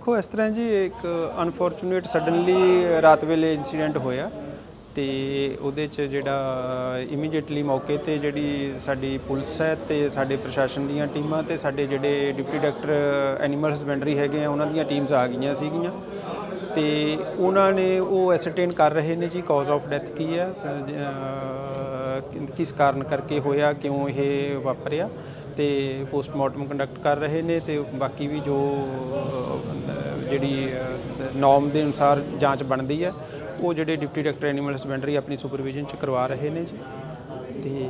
ਦੇਖੋ, ਇਸ ਤਰ੍ਹਾਂ ਜੀ ਇੱਕ ਅਨਫੋਰਚੂਨੇਟ ਸਡਨਲੀ ਰਾਤ ਵੇਲੇ ਇਨਸੀਡੈਂਟ ਹੋਇਆ ਤੇ ਉਹਦੇ ਚ ਜਿਹੜਾ ਇਮੀਡੀਏਟਲੀ ਮੌਕੇ ਤੇ ਜਿਹੜੀ ਸਾਡੀ ਪੁਲਿਸ ਹੈ ਤੇ ਸਾਡੇ ਪ੍ਰਸ਼ਾਸਨ ਦੀਆਂ ਟੀਮਾਂ ਤੇ ਸਾਡੇ ਜਿਹੜੇ ਡਿਪਟੀ ਡਾਇਰੈਕਟਰ ਐਨੀਮਲ ਹਸਬੈਂਡਰੀ ਹੈਗੇ ਆ, ਉਹਨਾਂ ਦੀਆਂ ਟੀਮਸ ਆ ਗਈਆਂ ਸੀਗੀਆਂ। ਤੇ ਉਹਨਾਂ ਨੇ ਉਹ ਐਸਰਟੇਨ ਕਰ ਰਹੇ ਨੇ ਜੀ ਕਾਜ਼ ਆਫ ਡੈਥ ਕੀ ਹੈ ਕਿਸ ਕਾਰਨ ਕਰਕੇ ਹੋਇਆ, ਕਿਉਂ ਇਹ ਵਾਪਰਿਆ। ਤੇ ਪੋਸਟਮਾਰਟਮ ਕੰਡਕਟ ਕਰ ਰਹੇ ਨੇ ਤੇ ਬਾਕੀ ਵੀ ਜੋ ਜਿਹੜੀ ਨੋਰਮ ਦੇ ਅਨੁਸਾਰ ਜਾਂਚ ਬਣਦੀ ਹੈ, ਉਹ ਜਿਹੜੇ ਡਿਪਟੀ ਡਾਇਰੈਕਟਰ ਐਨੀਮਲ ਹਸਬੈਂਡਰੀ ਆਪਣੀ ਸੁਪਰਵਿਜ਼ਨ ਚ ਕਰਵਾ ਰਹੇ ਨੇ ਜੀ। ਤੇ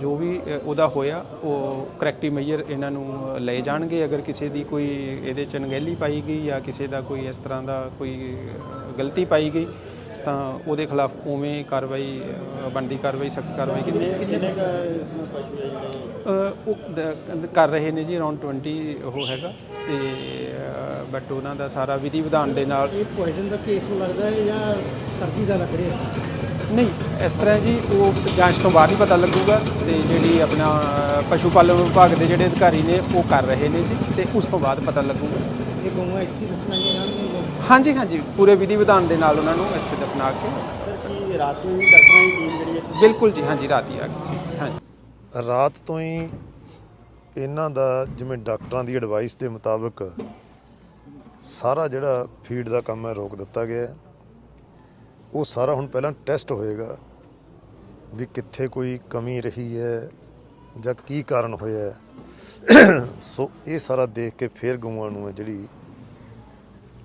ਜੋ ਵੀ ਉਹਦਾ ਹੋਇਆ, ਉਹ ਕਰੈਕਟਿਵ ਮੈਜਰ ਇਹਨਾਂ ਨੂੰ ਲਏ ਜਾਣਗੇ। ਅਗਰ ਕਿਸੇ ਦੀ ਕੋਈ ਇਹਦੇ ਚ ਅਣਗਹਿਲੀ ਪਾਈ ਗਈ ਜਾਂ ਕਿਸੇ ਦਾ ਕੋਈ ਇਸ ਤਰ੍ਹਾਂ ਦਾ ਕੋਈ ਗਲਤੀ ਪਾਈ ਗਈ ਤਾਂ ਉਹਦੇ ਖਿਲਾਫ ਉਵੇਂ ਕਾਰਵਾਈ ਬਣਦੀ ਕਾਰਵਾਈ ਸਖਤ ਕਾਰਵਾਈ ਕੀਤੀ ਕਿੰਨੇ ਦਾ ਪਸ਼ੂ ਹੈ ਜਿਹੜੇ ਅਹ ਉਹ ਕਰ ਰਹੇ ਨੇ ਜੀ ਅਰਾਊਂਡ 20 ਉਹ ਹੈਗਾ ਤੇ ਬਟ ਉਹਨਾਂ ਦਾ ਸਾਰਾ ਵਿਧੀ ਵਿਧਾਨ ਦੇ ਨਾਲ ਇਹ ਪੋਇਜ਼ਨ ਦਾ ਕੇਸ ਲੱਗਦਾ ਹੈ ਜਾਂ ਸਰਦੀ ਦਾ ਲੱਗ ਰਿਹਾ ਨਹੀਂ ਇਸ ਤਰ੍ਹਾਂ ਜੀ ਉਹ ਜਾਂਚ ਤੋਂ ਬਾਅਦ ਹੀ ਪਤਾ ਲੱਗੂਗਾ ਤੇ ਜਿਹੜੀ ਆਪਣਾ ਪਸ਼ੂ ਪਾਲਣ ਵਿਭਾਗ ਦੇ ਜਿਹੜੇ ਅਧਿਕਾਰੀ ਨੇ ਉਹ ਕਰ ਰਹੇ ਨੇ ਜੀ ਤੇ ਉਸ ਤੋਂ ਬਾਅਦ ਪਤਾ ਲੱਗੂਗਾ। ਇਹ ਗਊਆਂ ਇੱਥੇ ਹਾਂਜੀ ਹਾਂਜੀ ਪੂਰੇ ਵਿਧੀ ਵਿਧਾਨ ਦੇ ਨਾਲ ਉਹਨਾਂ ਨੂੰ ਇੱਥੇ ਦਫਨਾ ਕੇ ਸਰ ਕੀ ਰਾਤ ਨੂੰ ਵੀ ਡਾਕਟਰਾਂ ਦੀ ਟੀਮ ਜਿਹੜੀ ਹੈ ਬਿਲਕੁਲ ਜੀ ਹਾਂਜੀ ਰਾਤ ਹੀ ਆ ਗਈ ਸੀ ਹਾਂਜੀ ਰਾਤ ਤੋਂ ਹੀ ਇਹਨਾਂ ਦਾ ਜਿਵੇਂ ਡਾਕਟਰਾਂ ਦੀ ਐਡਵਾਈਸ ਦੇ ਮੁਤਾਬਕ ਸਾਰਾ ਜਿਹੜਾ ਫੀਡ ਦਾ ਕੰਮ ਹੈ ਰੋਕ ਦਿੱਤਾ ਗਿਆ। ਉਹ ਸਾਰਾ ਹੁਣ ਪਹਿਲਾਂ ਟੈਸਟ ਹੋਏਗਾ ਵੀ ਕਿੱਥੇ ਕੋਈ ਕਮੀ ਰਹੀ ਹੈ ਜਾਂ ਕੀ ਕਾਰਨ ਹੋਇਆ ਹੈ। ਸੋ ਇਹ ਸਾਰਾ ਦੇਖ ਕੇ ਫਿਰ ਗਊਆਂ ਨੂੰ ਹੈ ਜਿਹੜੀ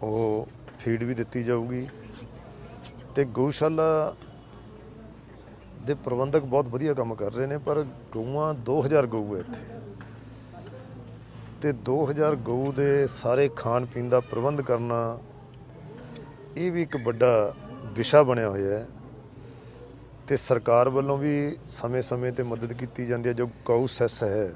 ਉਹ ਫੀਡ ਵੀ ਦਿੱਤੀ ਜਾਊਗੀ। ਤੇ ਗਊਸ਼ਾਲਾ ਦੇ ਪ੍ਰਬੰਧਕ ਬਹੁਤ ਵਧੀਆ ਕੰਮ ਕਰ ਰਹੇ ਨੇ, ਪਰ ਗਊਆਂ 2000 ਗਊ ਹੈ ਇੱਥੇ। ਤੇ 2000 ਗਊ ਦੇ ਸਾਰੇ ਖਾਣ ਪੀਣ ਦਾ ਪ੍ਰਬੰਧ ਕਰਨਾ, ਇਹ ਵੀ ਇੱਕ ਵੱਡਾ ਵਿਸ਼ਾ ਬਣਿਆ ਹੋਇਆ ਹੈ। ਤੇ ਸਰਕਾਰ ਵੱਲੋਂ ਵੀ ਸਮੇਂ-ਸਮੇਂ ਤੇ ਮਦਦ ਕੀਤੀ ਜਾਂਦੀ ਹੈ, ਜੋ ਗਊ ਸੈਸ ਹੈ।